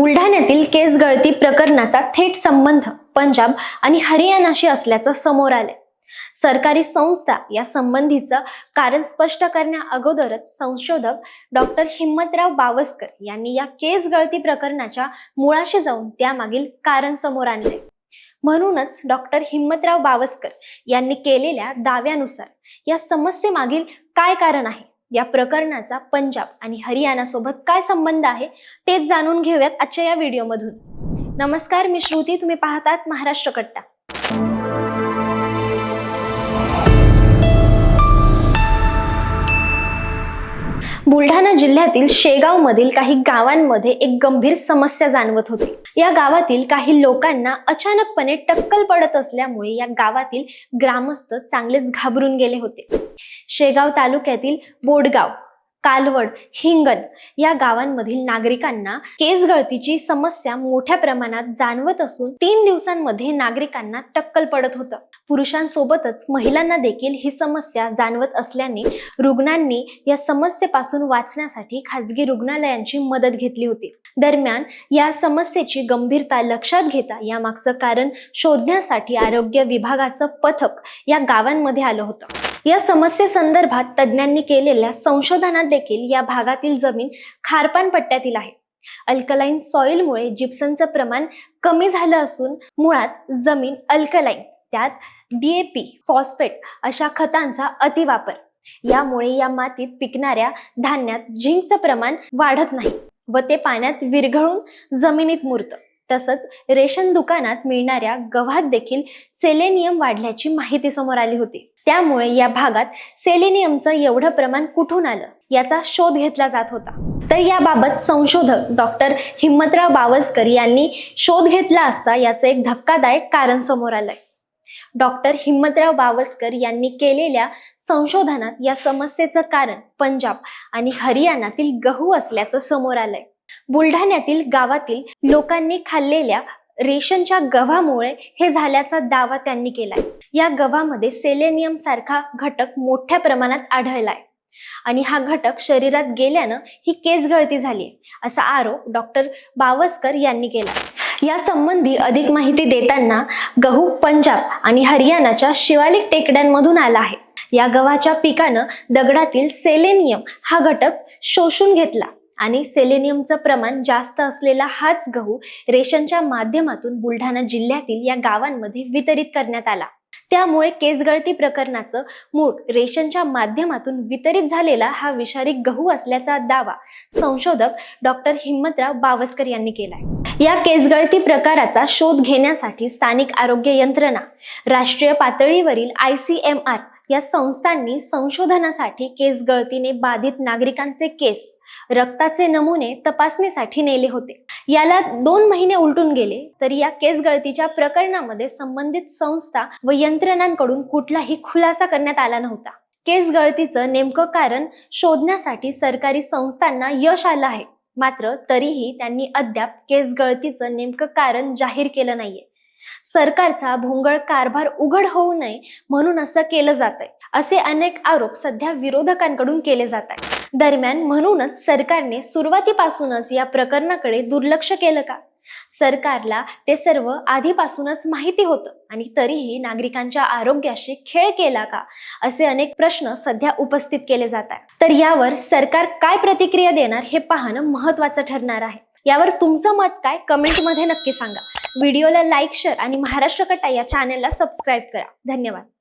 बुलढाण्यातील केस गळती प्रकरणाचा थेट संबंध पंजाब आणि हरियाणाशी असल्याचं समोर आलंय. सरकारी संस्था या संबंधीचं कारण स्पष्ट करण्या अगोदरच संशोधक डॉक्टर हिम्मतराव बावस्कर यांनी या केस गळती प्रकरणाच्या मुळाशी जाऊन त्यामागील कारण समोर आणले म्हणूनच डॉक्टर हिम्मतराव बावस्कर यांनी केलेल्या दाव्यानुसार या समस्येमागील काय कारण आहे? या प्रकरणाचा पंजाब आणि हरियाणासोबत काय संबंध आहे तेच जाणून घेऊयात आजच्या या व्हिडिओमधून नमस्कार मी श्रुती. तुम्ही पाहतात महाराष्ट्र कट्टा. बुलढाणा जिल्ह्यातील शेगाव मधील काही गावांमध्ये एक गंभीर समस्या जाणवत होती. या गावातील काही लोकांना अचानकपणे टक्कल पडत असल्यामुळे या गावातील ग्रामस्थ चांगलेच घाबरून गेले होते. शेगाव तालुक्यातील बोडगाव कालवड हिंगण या गावांमधील नागरिकांना केस गळतीची समस्या मोठ्या प्रमाणात जाणवत असून तीन दिवसांमध्ये नागरिकांना टक्कल पडत होतं. पुरुषांसोबतच महिलांना देखील ही समस्या जाणवत असल्याने रुग्णांनी या समस्येपासून वाचण्यासाठी खासगी रुग्णालयांची मदत घेतली होती. दरम्यान या समस्येची गंभीरता लक्षात घेता यामागचं कारण शोधण्यासाठी आरोग्य विभागाचं पथक या गावांमध्ये आलं होतं. या समस्येसंदर्भात तज्ज्ञांनी केलेल्या संशोधनात देखील या भागातील जमीन खारपान पट्ट्यातील आहे. अल्कलाईन सॉइलमुळे जिप्सनचं प्रमाण कमी झालं असून मुळात जमीन अल्कलाईन त्यात डीएपी फॉस्फेट अशा खतांचा अतिवापर. यामुळे या मातीत पिकणाऱ्या धान्यात झिंकचं प्रमाण वाढत नाही व ते पाण्यात विरघळून जमिनीत मुरतं. तसंच रेशन दुकानात मिळणाऱ्या गव्हात देखील सेलेनियम वाढल्याची माहिती समोर आली होती. त्यामुळे या भागात सेलेनियमचं एवढं प्रमाण कुठून आलं? याचा शोध घेतला जात होता. तर याबाबत संशोधक डॉक्टर हिम्मतराव बावस्कर यांनी शोध घेतला असता याचं एक धक्कादायक कारण समोर आलंय. डॉक्टर हिम्मतराव बावस्कर यांनी केलेल्या संशोधनात या समस्येचं कारण पंजाब आणि हरियाणातील गहू असल्याचं समोर आलंय. बुलढाण्यातील गावातील लोकांनी खाल्लेल्या रेशनच्या गव्हामुळे हे झाल्याचा दावा त्यांनी केलाय. या गव्हामध्ये सेलेनियम सारखा घटक मोठ्या प्रमाणात आढळलाय. आणि हा घटक शरीरात गेल्यानं ही केस गळती झाली असा आरोप डॉक्टर बावस्कर यांनी केला या संबंधी अधिक माहिती देताना गहू पंजाब आणि हरियाणाच्या शिवालिक टेकड्यांमधून आला आहे. या गव्हाच्या पिकानं दगडातील सेलेनियम हा घटक शोषून घेतला. आणि सेलेनियमचं प्रमाण जास्त असलेला हाच गहू रेशनच्या माध्यमातून बुलढाणा जिल्ह्यातील या गावांमध्ये वितरित करण्यात आला. त्यामुळे केसगळती प्रकरणाचं मूळ रेशनच्या माध्यमातून वितरित झालेला हा विषारी गहू असल्याचा दावा संशोधक डॉक्टर हिम्मतराव बावस्कर यांनी केलाय. या केसगळती प्रकाराचा शोध घेण्यासाठी स्थानिक आरोग्य यंत्रणा राष्ट्रीय पातळीवरील आय सी एम आर या संस्थांनी संशोधनासाठी केस गळतीने बाधित नागरिकांचे केस रक्ताचे नमुने तपासणीसाठी नेले होते. याला दोन महिने उलटून गेले तरी या केस गळतीच्या प्रकरणामध्ये संबंधित संस्था व यंत्रणांकडून कुठलाही खुलासा करण्यात आला नव्हता. केस गळतीचं नेमकं कारण शोधण्यासाठी सरकारी संस्थांना यश आलं आहे. मात्र तरीही त्यांनी अद्याप केस गळतीचं नेमकं कारण जाहीर केलं नाहीये. सरकारचा भोंगळ कारभार उघड होऊ नये म्हणून असं केलं जात आहे असे अनेक आरोप सध्या विरोधकांकडून केले जात आहेत. दरम्यान म्हणूनच सरकारने सुरुवातीपासूनच या प्रकरणाकडे दुर्लक्ष केलं का? सरकारला ते सर्व आधीपासूनच माहिती होतं आणि तरीही नागरिकांच्या आरोग्याशी खेळ केला का? असे अनेक प्रश्न सध्या उपस्थित केले जात आहेत. तर यावर सरकार काय प्रतिक्रिया देणार हे पाहणं महत्वाचं ठरणार आहे. यावर तुमचं मत काय? कमेंटमध्ये नक्की सांगा. व्हिडिओला लाईक शेअर आणि महाराष्ट्र कटा या चॅनेलला सबस्क्राईब करा. धन्यवाद.